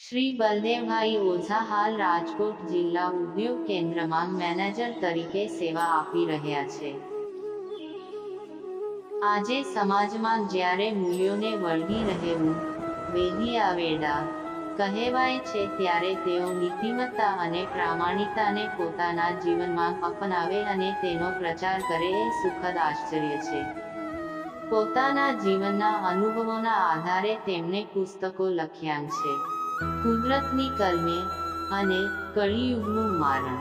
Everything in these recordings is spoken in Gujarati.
શ્રી બલદેવભાઈ ઓઝા હાલ રાજકોટ જિલ્લા ઉદ્યોગ કેન્દ્રમાં મેનેજર તરીકે સેવા આપી રહ્યા છે. આજે સમાજમાં જ્યારે મૂલ્યોને વળગી રહેવું વેદી આવેડા કહેવાય છે ત્યારે તેઓ નીતિમત્તા અને પ્રામાણિકતાને પોતાના જીવનમાં અપનાવે અને તેનો પ્રચાર કરે એ સુખદ આશ્ચર્ય છે. પોતાના જીવનના અનુભવોના આધારે તેમણે પુસ્તકો લખ્યા છે. કુદરતની કલમે અને કળિયુગનું મારણ.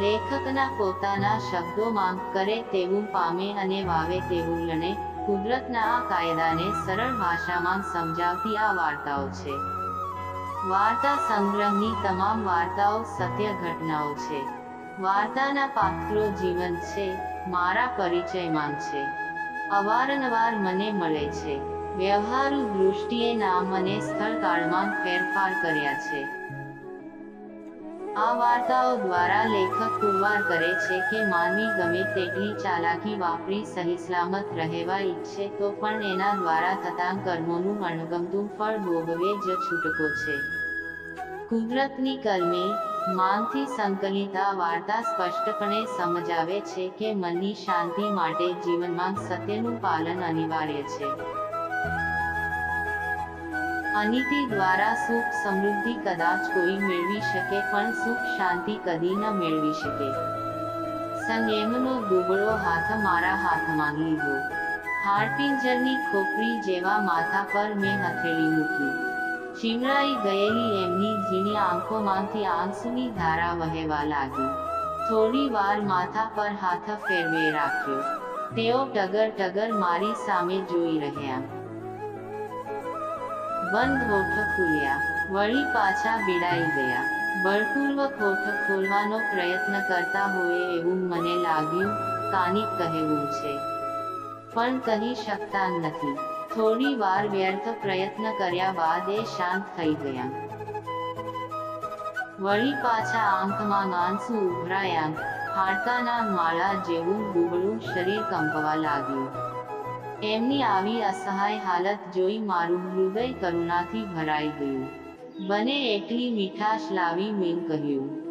લેખકના પોતાના શબ્દોમાં કરે તેવું પામે અને વાવે તેવું લણે કુદરતના આ કાયદાને સરળ ભાષામાં સમજાવતી આ વાર્તાઓ છે. વાર્તા સંગ્રહની તમામ વાર્તાઓ સત્ય ઘટનાઓ છે. વાર્તાના પાત્રો જીવન છે, મારા પરિચયમાં છે. અવારનવાર મને મળે છે. વ્યવહારુ દૃષ્ટિએ નામ અને સ્થળ કાળમાં ફેરફાર કર્યા છે. આ વાર્તાઓ દ્વારા લેખક પુરવાર કરે છે કે માનવી ગમે તેટલી ચાલાકી વાપરી સહીસલામત રહેવા ઈચ્છે તો પણ એના દ્વારા થતા કર્મોનું અણગમતું ફળ ભોગવે જ છૂટકો છે. કુદરતની કર્મે માંગથી સંકલિત આ વાર્તા સ્પષ્ટપણે સમજાવે છે કે મનની શાંતિ માટે જીવનમાં સત્યનું પાલન અનિવાર્ય છે. અનીતિ દ્વારા સુખ સમૃદ્ધિ કદાચ કોઈ મેળવી શકે, પણ સુખ શાંતિ કદી ન મેળવી શકે. સંયમનો દુબળો હાથ મારા હાથમાં લીધો. હાડપિંજરની ખોપરી જેવા માથા પર મેં હથેળી મૂકી. ચીમરાઈ ગયેલી એમની ઝીણી આંખોમાંથી આંસુની ધારા વહેવા લાગી. થોડી વાર માથા પર હાથ ફેરવે રાખ્યો. તેઓ ટગર ટગર મારી સામે જોઈ રહ્યા. બંધ હોઠ ખુલ્યા. વળી પાછા બીડાઈ ગયા. બળપૂર્વક હોઠ ખોલવાનો પ્રયત્ન કરતા હોય એવું મને લાગ્યું, કાનિક કહેવું છે. પણ કહી શકતા નથી. થોડી વાર વ્યર્થ પ્રયત્ન કર્યા બાદ એ શાંત થઈ ગયા. વળી પાછા આંખમાં આંસુ ઉભરાયા. હાડકાના માળા જેવું દુબળું શરીર કંપવા લાગ્યું. એમની આવી અસહાય હાલત જોઈ મારું હૃદય કરુણાથી ભરાઈ ગયું. બને એટલી મીઠાશ લાવી, મેં કહ્યું.